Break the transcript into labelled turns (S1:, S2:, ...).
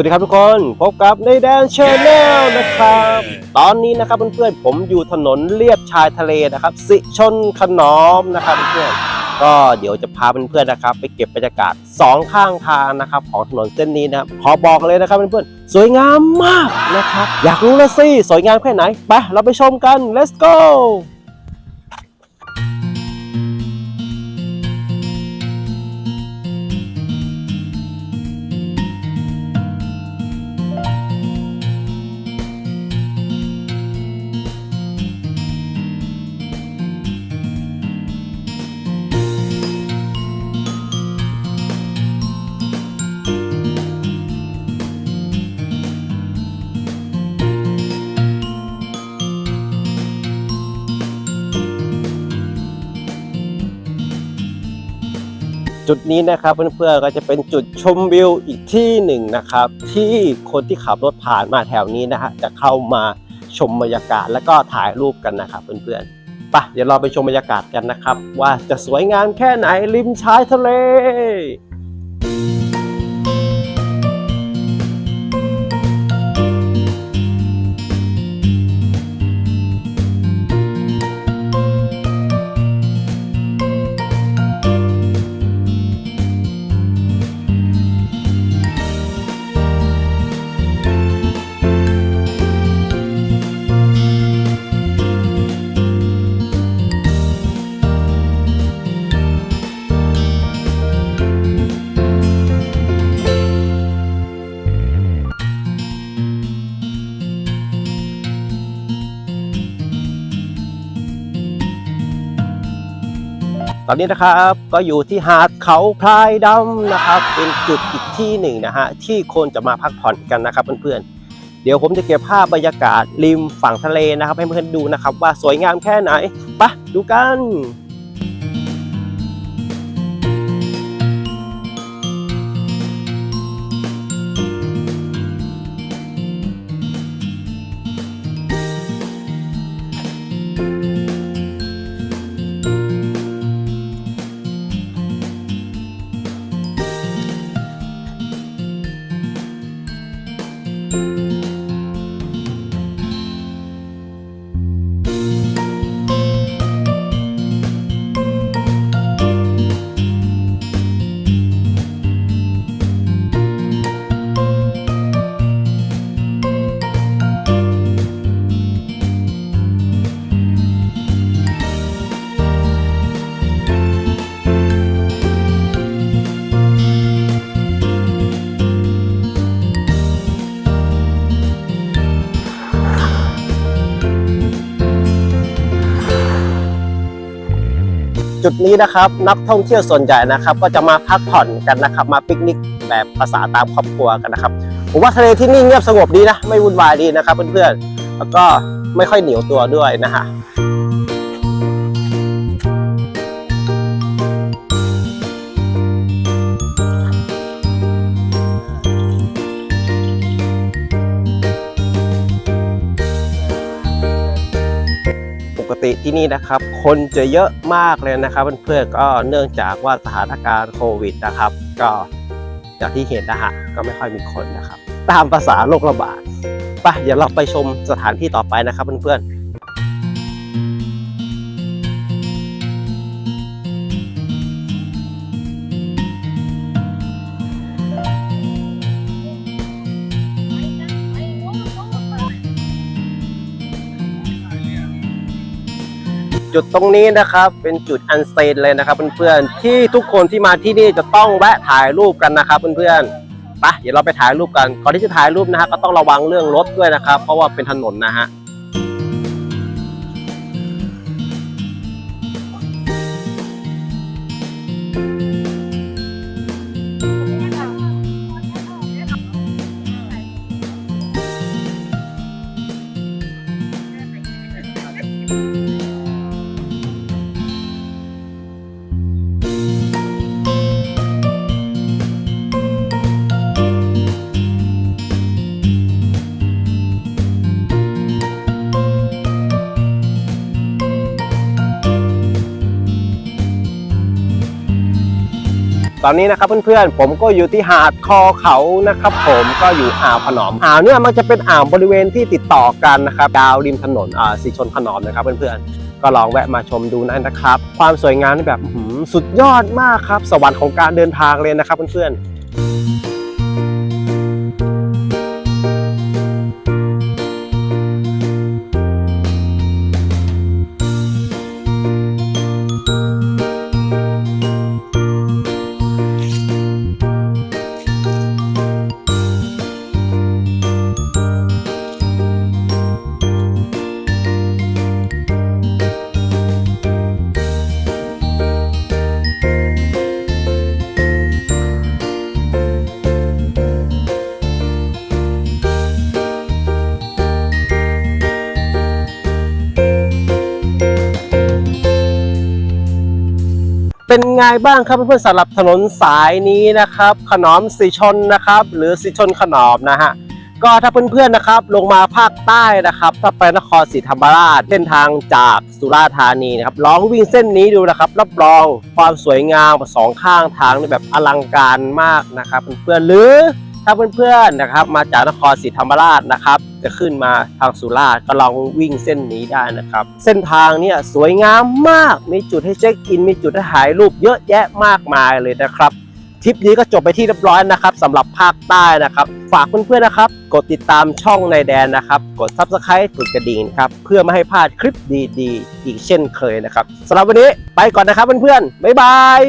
S1: วัสดีครับทุกคน พบกับในแดนชาแนลนะครับ ตอนนี้นะครับเพื่อนๆผมอยู่ถนนเลียบชายทะเลนะครับ สิชนขนอมนะครับเพื่อนๆก็เดี๋ยวจะพาเพื่อนๆนะครับ ไปเก็บบรรยากาศสองข้างทางนะครับของถนนเส้นนี้นะครับขอบอกเลยนะครับเพื่อนๆสวยงามมากนะครับ อยากรู้ละสิสวยงามแค่ไหนไปเราไปชมกัน let's go จุดนี้นะครับเพื่อนๆก็จะเป็นจุดชมวิวอีกที่หนึ่งนะครับ ที่คนที่ขับรถผ่านมาแถวนี้นะฮะจะเข้ามาชมบรรยากาศแล้วก็ถ่ายรูปกันนะครับเพื่อนๆไปะเดี๋ยวเราไปชมบรรยากาศกันนะครับ ว่าจะสวยงามแค่ไหนริมชายทะเล อนนี้นะครับก็อยู่ที่หาดเขาพลายดำนะครับ เป็นจุดอีกที่หนึ่งนะฮะที่คนจะมาพักผ่อนกันนะครับเพื่อนๆเดี๋ยวผมจะเก็บภาพบรรยากาศริมฝั่งทะเลนะครับ ให้เพื่อนๆดูนะครับ ว่าสวยงามแค่ไหนไปะดูกัน จุดนี้นะครับนักท่องเที่ยวส่วนใหญ่นะครับ ก็จะมาพักผ่อนกันนะครับ มาปิกนิกแบบภาษาตามครอบครัวกันนะครับผมว่าทะเลที่นี่เงียบสงบดีนะ ไม่วุ่นวายดีนะครับเพื่อนๆแล้วก็ไม่ค่อยเหนียวตัวด้วยนะฮะ ติที่นี่นะครับ คนจะเยอะมากเลยนะครับเพื่อนๆก็เนื่องจากว่าสถานการณ์โควิดนะครับ ก็อย่างที่เห็นนะฮะก็ไม่ค่อยมีคนนะครับ ตามภาษาโรคระบาดไปเดี๋ยวเราไปชมสถานที่ต่อไปนะครับเพื่อนๆ จุดตรงนี้นะครับ เป็นจุดอันเซนเลยนะครับเพื่อนๆที่ทุกคนที่มาที่นี่จะต้องแวะถ่ายรูปกันนะครับเพื่อนๆไปเดี๋ยวเราไปถ่ายรูปกันก่อนที่จะถ่ายรูปนะฮะก็ต้องระวังเรื่องรถด้วยนะครับ เพราะว่าเป็นถนนนะฮะ ตอนนี้นะครับเพื่อนๆ ผมก็อยู่ที่หาดคอเขานะครับ ผมก็อยู่อ่าวขนอมอ่าวเนี่ยมันจะเป็นอ่าวบริเวณที่ติดต่อกันนะครับดาวริมถนนอ่าสีชนขนอมนะครับเพื่อนๆ ก็ลองแวะมาชมดูนะนะครับ ความสวยงามแบบสุดยอดมากครับ สวรรค์ของการเดินทางเลยนะครับเพื่อนๆ เป็นไงบ้างครับเพื่อนๆสำหรับถนนสายนี้นะครับ ขนอมสีชนนะครับ หรือสีชนขนอมนะฮะก็ถ้าเพื่อนๆนะครับลงมาภาคใต้นะครับถ้าไปนครศรีธรรมราชเส้นทางจากสุราษฎร์ธานีนะครับลองวิ่งเส้นนี้ดูนะครับ รับรองความสวยงามสองข้างทางแบบอลังการมากนะครับเพื่อนๆหรือ ถ้าเพื่อนๆนะครับ มาจากนครศรีธรรมราชนะครับ จะขึ้นมาทางสุราษฎร์ก็ลองวิ่งเส้นนี้ได้นะครับ เส้นทางเนี่ยสวยงามมากมีจุดให้เช็คอิน มีจุดให้ถ่ายรูปเยอะแยะมากมายเลยนะครับทริปนี้ก็จบไปที่เรียบร้อยนะครับสำหรับภาคใต้นะครับ ฝากเพื่อนๆนะครับ กดติดตามช่องในแดนนะครับ กด subscribe กดกระดิ่งครับ เพื่อไม่ให้พลาดคลิปดีๆ อีกเช่นเคยนะครับสำหรับวันนี้ไปก่อนนะครับเพื่อนๆบ๊ายบาย